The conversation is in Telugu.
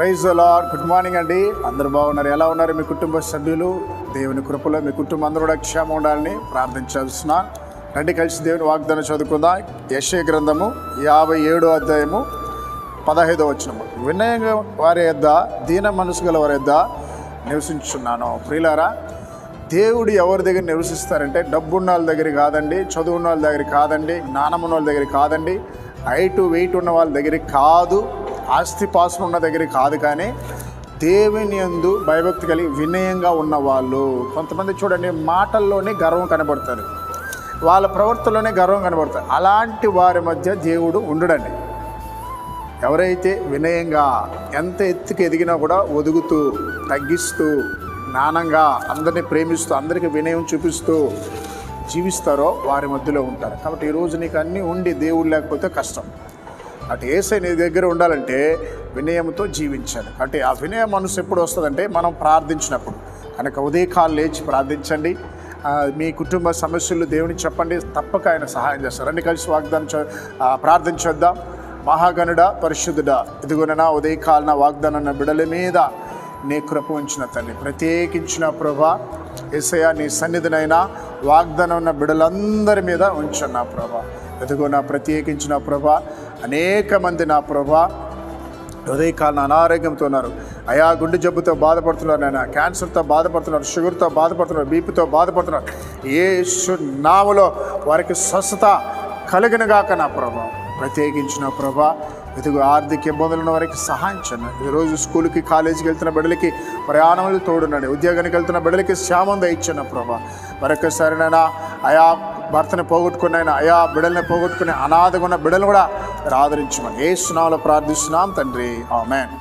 ప్రైజ్ లాడ్ గుడ్ మార్నింగ్ అండి. అందరూ బాగున్నారు. ఎలా ఉన్నారు మీ కుటుంబ సభ్యులు? దేవుని కృపలో మీ కుటుంబం అందరూ కూడా క్షేమం ఉండాలని ప్రార్థించాల్సిన రండి కలిసి దేవుని వాగ్దానం చదువుకుందాం. యశయ గ్రంథము యాభై ఏడో అధ్యాయము పదహైదో వచ్చినము వినయంగా వారి యొద్ద దీన మనసు గల వారి యొద్ద నివసించున్నాను ప్రియులారా దేవుడు ఎవరి దగ్గర నివసిస్తారంటే డబ్బున్న వాళ్ళ దగ్గర కాదండి చదువున్న వాళ్ళ దగ్గర కాదండి జ్ఞానం ఉన్న వాళ్ళ దగ్గర కాదండి హైట్ వెయిట్ ఉన్న వాళ్ళ దగ్గర కాదు. ఆస్తి పాసం ఉన్న దగ్గర కాదు కానీ దేవుని యందు భయభక్తి కలిగి వినయంగా ఉన్న వాళ్ళు. కొంతమంది చూడండి మాటల్లోనే గర్వం కనబడుతుంది వాళ్ళ ప్రవర్తనలోనే గర్వం కనబడుతుంది అలాంటి వారి మధ్య దేవుడు ఉండడండి. ఎవరైతే వినయంగా ఎంత ఎత్తుకి ఎదిగినా కూడా ఒదుగుతూ తగ్గిస్తూ జ్ఞానంగా అందరినీ ప్రేమిస్తూ అందరికీ వినయం చూపిస్తూ జీవిస్తారో వారి మధ్యలో ఉంటారు. కాబట్టి ఈరోజు నీకు అన్నీ ఉండి దేవుడు లేకపోతే కష్టం. అటు ఏసై నీ దగ్గర ఉండాలంటే వినయంతో జీవించాలి. అంటే ఆ వినయ మనసు ఎప్పుడు వస్తుందంటే మనం ప్రార్థించినప్పుడు. కనుక ఉదయకాలు లేచి ప్రార్థించండి. మీ కుటుంబ సమస్యలు దేవుని చెప్పండి. తప్పక ఆయన సహాయం చేస్తారు. రండి కలిసి వాగ్దానం ప్రార్థించొద్దాం మహాగణుడ పరిశుద్ధుడ ఇదిగోనైనా ఉదయకాలన వాగ్దానం బిడల మీద నీ కృప ఉంచిన తండ్రి ప్రత్యేకించిన ప్రభా ఎసయ నీ సన్నిధినైనా వాగ్దానం ఉన్న బిడలందరి మీద ఉంచున్నా నా ప్రభా. ఎదుగు నా ప్రత్యేకించిన ప్రభా అనేక మంది నా ప్రభా హృదయకాలను అనారోగ్యంతో ఉన్నారు. అయా గుండె జబ్బుతో బాధపడుతున్నారు నాయన క్యాన్సర్తో బాధపడుతున్నారు షుగర్తో బాధపడుతున్నారు బీపీతో బాధపడుతున్నారు. ఏ నామలో వారికి స్వస్థత కలిగినగాక నా ప్రభా. ప్రత్యేకించిన ప్రభా ఇదిగో ఆర్థిక ఇబ్బందులు ఉన్న వారికి సహాయం చేయండి. ఈరోజు స్కూల్కి కాలేజీకి వెళ్తున్న బిడ్డలకి ప్రయాణములు తోడునండి. ఉద్యోగానికి వెళ్తున్న బిడ్డలకి శ్యామం దయచ్చిన ప్రభా. మరొకసారినైనా అయా భర్తని పోగొట్టుకున్న అయా బిడ్డల్ని పోగొట్టుకునే అనాథగా ఉన్న బిడ్డలు కూడా ఆదరించమని ఏ స్నాలో ప్రార్థిస్తున్నాం తండ్రి. ఆమెన్.